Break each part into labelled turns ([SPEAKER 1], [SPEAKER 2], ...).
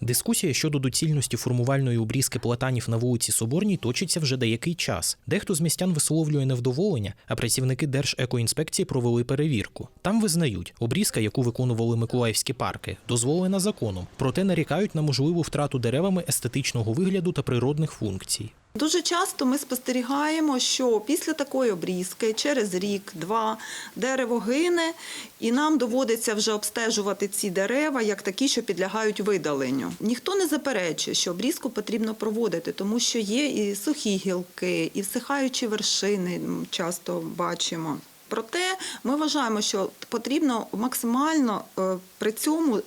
[SPEAKER 1] Дискусія щодо доцільності формувальної обрізки платанів на вулиці Соборній точиться вже деякий час. Дехто з містян висловлює невдоволення, а працівники Держекоінспекції провели перевірку. Там визнають, обрізка, яку виконували миколаївські парки, дозволена законом, проте нарікають на можливу втрату деревами естетичного вигляду та природних функцій.
[SPEAKER 2] Дуже часто ми спостерігаємо, що після такої обрізки через рік-два дерево гине, і нам доводиться вже обстежувати ці дерева як такі, що підлягають видаленню. Ніхто не заперечує, що обрізку потрібно проводити, тому що є і сухі гілки, і всихаючі вершини часто бачимо. Проте ми вважаємо, що потрібно максимально е, при цьому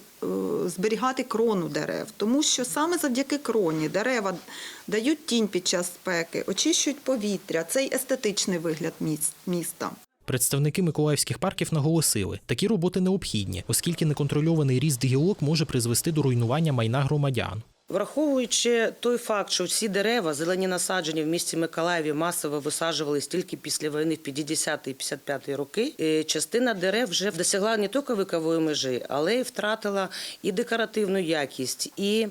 [SPEAKER 2] зберігати крону дерев, тому що саме завдяки кроні дерева дають тінь під час спеки, очищують повітря, цей естетичний вигляд міс- міста.
[SPEAKER 1] Представники миколаївських парків наголосили, такі роботи необхідні, оскільки неконтрольований ріст гілок може призвести до руйнування майна громадян.
[SPEAKER 3] Враховуючи той факт, що всі дерева, зелені насадження в місті Миколаєві масово висаджувались тільки після війни в 50-ті і 55-ті роки, е, частина дерев вже досягла не тільки вікової межі, але й втратила і декоративну якість, і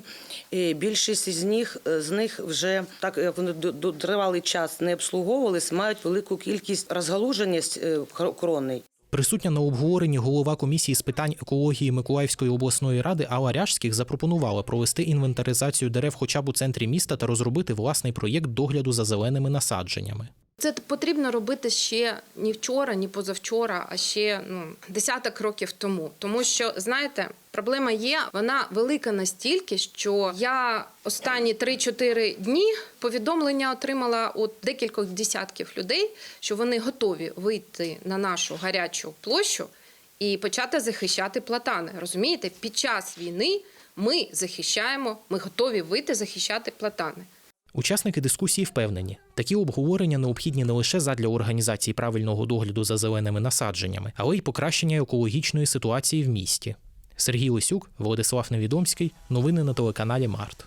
[SPEAKER 3] е, більшість з них е, з них вже так як вони тривалий час не обслуговувались, мають велику кількість розгалуженість крони.
[SPEAKER 1] Присутня на обговоренні голова комісії з питань екології Миколаївської обласної ради Алла Ряжських запропонувала провести інвентаризацію дерев хоча б у центрі міста та розробити власний проєкт догляду за зеленими насадженнями.
[SPEAKER 4] Це потрібно робити ще ні вчора, ні позавчора, а ще ну десяток років тому. Тому що знаєте, проблема є, вона велика настільки, що я останні 3-4 дні повідомлення отримала від декількох десятків людей, що вони готові вийти на нашу гарячу площу і почати захищати платани. Розумієте, під час війни ми захищаємо, ми готові вийти захищати платани.
[SPEAKER 1] Учасники дискусії впевнені, такі обговорення необхідні не лише задля організації правильного догляду за зеленими насадженнями, але й покращення екологічної ситуації в місті. Сергій Лисюк, Владислав Невідомський. Новини на телеканалі Март.